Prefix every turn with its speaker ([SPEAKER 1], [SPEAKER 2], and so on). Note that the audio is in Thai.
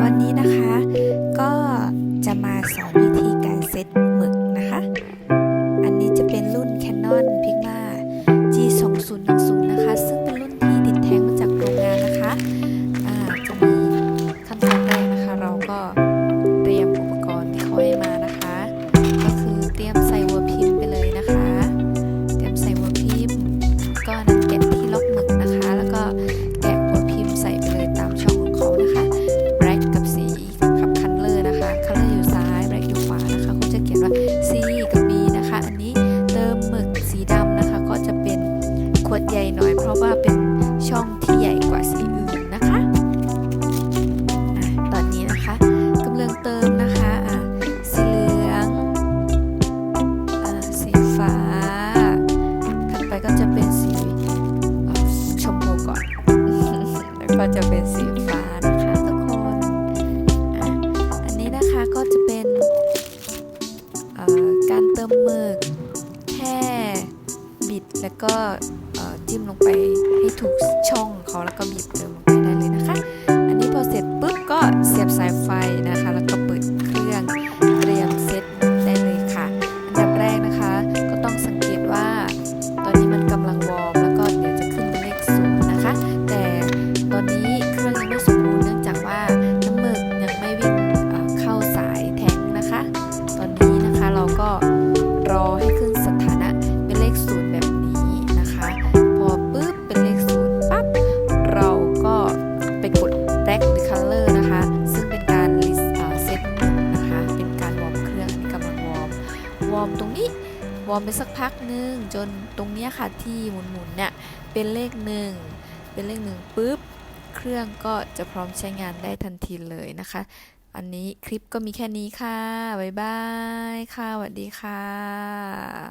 [SPEAKER 1] วันนี้นะคะ ก็จะมาสอนวิธีการเซตหมึกนะคะ อันนี้จะเป็นรุ่น Canon Pigma G 2 0 1 0นะคะ ซึ่งเป็นรุ่นที่ติดแท้งมาจากโรงงานนะคะอ่าจะมีขั้นตอนแรกนะคะ เราก็เตรียมอุปกรณ์ที่เขาให้มานะคะ ก็คือเตรียมใส่หัวพิมพ์ไปเลยนะคะ เตรียมใส่หัวพิมพ์ก่อก ขวดใหญ่หน่อย เพราะว่าเป็นช่องที่ใหญ่กว่าสีอื่นนะคะอะตอนนี้นะคะกำลังเติมนะคะะสีเหลืองอสีฟ้าถัดไปก็จะเป็นสีชมพูก่อน แล้วก็จะเป็นสีฟ้านะคะทุกคนออันนี้นะคะก็จะเป็นการเติมหมึกแค่บิดแล้วก็ จิ้มลงไปให้ถูกช่องเขาแล้วก็บีบเติม วอร์มตรงนี้ วอร์มไปสักพักหนึ่งจนตรงเนี้ยค่ะที่หมุนๆเนี่ยเป็นเลขหนึ่งเป็นเลขหนึ่งปุ๊บเครื่องก็จะพร้อมใช้งานได้ทันทีเลยนะคะ อันนี้คลิปก็มีแค่นี้ค่ะ บ๊ายบาย ค่ะสวัสดีค่ะ